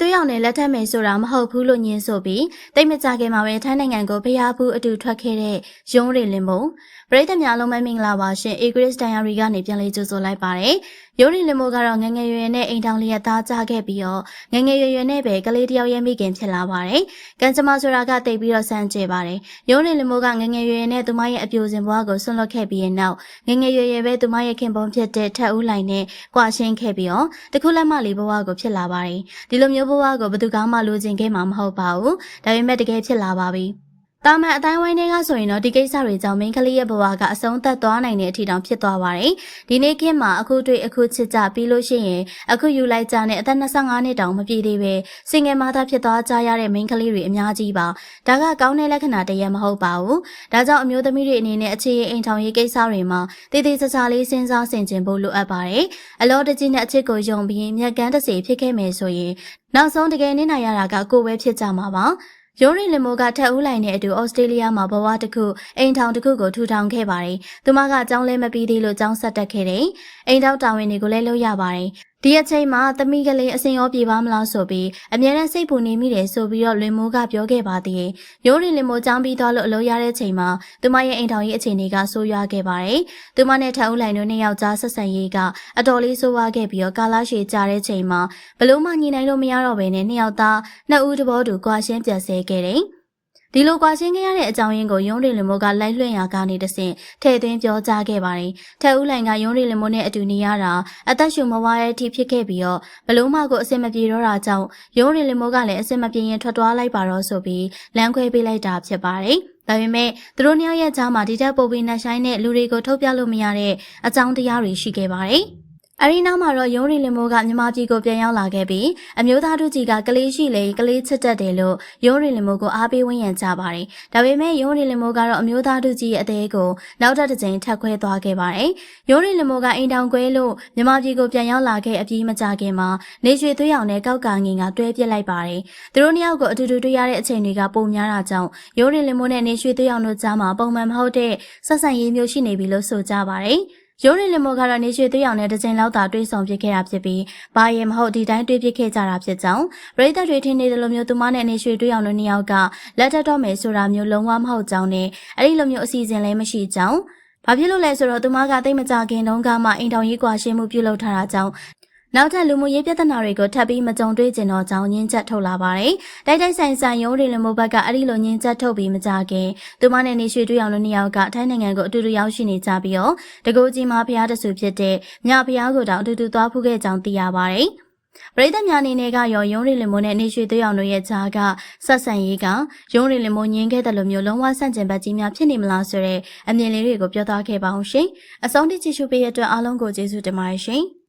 သွေးရောင်နဲ့လက်ထက်မယ်ဆိုတာမဟုတ်ဘူးလို့ညင်းဆိုပြီးတိတ်မကြခင်မှာပဲထိုင်းနိုင်ငံကိုဖျားဘူးအတူထွက်ခဲ့တဲ့ရုံးရီလင်မို့ပရိသတ်များလုံးမမင်္ဂလာပါရှင်အေဂရစ်ဒိုင်ယာရီကနေပြန်လေးကြိုဆိုလိုက်ပါတယ် ရုံးရီလင်မိုကတော့ငငယ်ရွယ်ရွယ်နဲ့အိမ်ထောင်လျက်သားကြခဲ့ပြီးတော့ငငယ်ရွယ်ရွယ်နဲ့ပဲကလေးတယောက်ရဲ့မိခင်ဖြစ်လာပါတယ်ကံကြမ္မာဆိုတာကတိတ်ပြီးတော့ဆန်းကျဲပါတယ်ရုံးရီလင်မိုကငငယ်ရွယ်ရွယ်နဲ့သူမရဲ့အပြိုစင်ဘွားကိုဆွန့်လွတ်ခဲ့ပြီးရဲ့နောက်ငငယ်ရွယ်ရွယ်ပဲသူမရဲ့ခင်ပွန်းဖြစ်တဲ့ထက်ဦးလိုင်နဲ့ကွာရှင်းခဲ့ပြီးတော့တခုလက်မလေးဘွားကိုဖြစ်လာပါတယ်ဒီလိုမျိုးဘဝကိုဘယ်သူကမှလိုချင်ခဲ့မှာမဟုတ်ပါဘူး။ဒါပေမဲ့တကယ်ဖြစ်လာပါပြီ။ တာမန်အတိုင်းဝိုင်းတွေကဆိုရင်တော့ဒီကိစ္စတွေကြောင့်မင်းကလေးရဲ့ဘဝကအဆုံးသတ်သွားနိုင်တဲ့အထိတောင်ဖြစ်သွားပါတယ်။ဒီနေ့ခေတ်မှာအခုတွေ့အခုချစ်ကြပြီးလို့ရှိရင်အခုယူလိုက်ကြတဲ့အသက်25နှစ်တောင်မပြည့်သေးပဲစင်ငယ်မသားဖြစ်သွားကြရတဲ့မင်းကလေးတွေအများကြီးပါ။ဒါကကောင်းတဲ့လက္ခဏာတရက်မဟုတ်ပါဘူး။ဒါကြောင့်အမျိုးသမီးတွေအနေနဲ့အခြေအိမ်ထောင်ရေးကိစ္စတွေမှာတည်တည်ချာချာလေးစဉ်းစားဆင်ခြင်ဖို့လိုအပ်ပါတယ်။အလောတကြီးနဲ့အချစ်ကိုယုံပြီးမြက်ကန်းတစေဖြစ်ခဲ့မယ်ဆိုရင်နောက်ဆုံးတကယ်နေနိုင်ရတာကကိုယ်ပဲဖြစ်ကြမှာပါ။ ရိုးရီလင်မိုကထက်ဦးလိုက်နဲ့အတူဩစတြေးလျမှာဘဝတစ်ခုအိမ်ထောင်တစ်ခုကိုထူထောင်ခဲ့ပါတယ်။သူမကကျောင်းလဲမပြီးသေးလို့ကျောင်းဆက်တက်ခဲ့တယ်။အိမ်ထောင်တာဝန်တွေကိုလည်းလုပ်ရပါတယ်။ ဒီအချိန်မှာသမီးကလေးအစင်ရောပြေပါမလားဆိုပြီးအမြဲတမ်းစိတ်ပူနေမိတယ်ဆိုပြီးတော့လွင်မိုးကပြောခဲ့ပါသေးတယ်။ရိုးရီလင်မိုကျောင်းပြီးသွားလို့အလုပ်ရတဲ့ချိန်မှာသူမရဲ့အိမ်ထောင်ရေးအခြေအနေကဆိုးရွားခဲ့ပါတယ်။သူမနဲ့ထက်ဦးလိုက်တို့နှစ်ယောက်ကြားဆက်ဆံရေးကအတော်လေးဆိုးရွားခဲ့ပြီးတော့ကာလာရှည်ကြတဲ့ချိန်မှာဘလို့မှညီနိုင်လို့မရတော့ဘဲနဲ့နှစ်ယောက်သားနှစ်ဦးတဘောတူကွာရှင်းပြတ်ဆဲခဲ့တယ်။ ဒီလိုကွာရှင်းခဲ့ရတဲ့အကြောင်းရင်းကိုယုံရီလင်မိုးကလိုက်လွှင့်ရာကနေတဆင့်ထည့်သွင်းပြောကြားခဲ့ပါတယ်။ထက်ဦးလိုင်ကယုံရီလင်မိုးနဲ့အတူနေရတာအသက်ရှူမဝါတဲ့အထိဖြစ်ခဲ့ပြီးတော့ဘလို့မှကိုအဆင်မပြေတော့တာကြောင့်ယုံရီလင်မိုးကလည်းအဆင်မပြေရင်ထွက်သွားလိုက်ပါတော့ဆိုပြီးလမ်းခွဲပေးလိုက်တာဖြစ်ပါတယ်။ဒါပေမဲ့သူတို့နှစ်ယောက်ရဲ့ကြားမှာဒီတက်ပုတ်ပြီးနှဆိုင်တဲ့လူတွေကိုထုတ်ပြလို့မရတဲ့အကြောင်းတရားတွေရှိခဲ့ပါတယ်။ အရီနာမှာတော့ရုံးရီလင်မိုးကမြန်မာပြည်ကိုပြန်ရောက်လာခဲ့ပြီးအမျိုးသားတို့ကြီးကကလေးရှိလေကလေးချစ်တတ်တယ်လို့ရုံးရီလင်မိုးကိုအားပေးဝန်းရံကြပါတယ်။ဒါပေမဲ့ရုံးရီလင်မိုးကတော့အမျိုးသားတို့ကြီးရဲ့အသေးကိုနောက်ထပ်တစ်ကြိမ်ထပ်ခွဲသွားခဲ့ပါတယ်။ရုံးရီလင်မိုးကအိမ်တောင်ကွဲလို့မြန်မာပြည်ကိုပြန်ရောက်လာခဲ့အပြီးမကြခင်မှာနေရွှေသွေးရောင်နဲ့ကောက်ကာငင်ကတွဲပြစ်လိုက်ပါတယ်။သူတို့နှစ်ယောက်ကိုအတူတူတွေ့ရတဲ့အချိန်တွေကပုံများတာကြောင့်ရုံးရီလင်မိုးနဲ့နေရွှေသွေးရောင်တို့ကြားမှာပုံမှန်မဟုတ်တဲ့ဆက်ဆံရေးမျိုးရှိနေပြီလို့ဆိုကြပါတယ်။ ရိုးရီလင်မိုကတော့နေရွှေသွေးရောင်နဲ့တစ်ချိန်လောက်သာတွေးဆောင်ပြစ်ခဲ့တာဖြစ်ပြီးဘာရင်မဟုတ်ဒီတိုင်းတွေးပြစ်ခဲ့ကြတာဖြစ်ကြောင်းပရိသတ်တွေထင်နေတယ်လို့မျိုးသူမနဲ့နေရွှေသွေးရောင်တို့နှစ်ယောက်ကလက်ထပ်တော့မယ်ဆိုတာမျိုးလုံးဝမဟုတ်ကြောင်းနဲ့အဲ့ဒီလိုမျိုးအစီအစဉ်လည်းမရှိကြောင်းဘာဖြစ်လို့လဲဆိုတော့သူမကတိတ်မကြခင်တုန်းကမှအိမ်တော်ရေးကွာရှင်းမှုပြုလုပ်ထားတာကြောင့် နောက်ထပ်လူမှုရေးပြဿနာတွေကိုထပ်ပြီးမကြုံတွေ့ကျင်တော့ကြောင်းညင်းချက်ထုတ်လာပါတယ်။တိုက်တိုက်ဆိုင်ဆိုင်ရုံးရီလမိုဘက်ကအဲ့ဒီလိုညင်းချက်ထုတ်ပြီးမကြခင်သူမနဲ့နေရွှေတွေ့အောင်လို့နှစ်ယောက်ကထိုင်းနိုင်ငံကိုအတူတူရောက်ရှိနေကြပြီးတော့တကူကြီးမဖျားတဆူဖြစ်တဲ့မြဖျားကိုတောင်အတူတူသွားဖူးခဲ့ကြောင်းသိရပါတယ်။ပရိသတ်များအနေနဲ့ကရောရုံးရီလင်မိုနဲ့နေရွှေသွေးအောင်တို့ရဲ့ဂျားကဆက်ဆံရေးကရုံးရီလင်မိုညင်းခဲ့တဲ့လိုမျိုးလုံးဝဆန့်ကျင်ဘက်ကြီးများဖြစ်နေမလားဆိုတဲ့အမြင်လေးတွေကိုပြောသားခဲ့ပါအောင်ရှင်။အဆုံးထိကြည့်ရှုပေးရတဲ့အတွက်အားလုံးကိုကျေးဇူးတင်ပါတယ်ရှင်။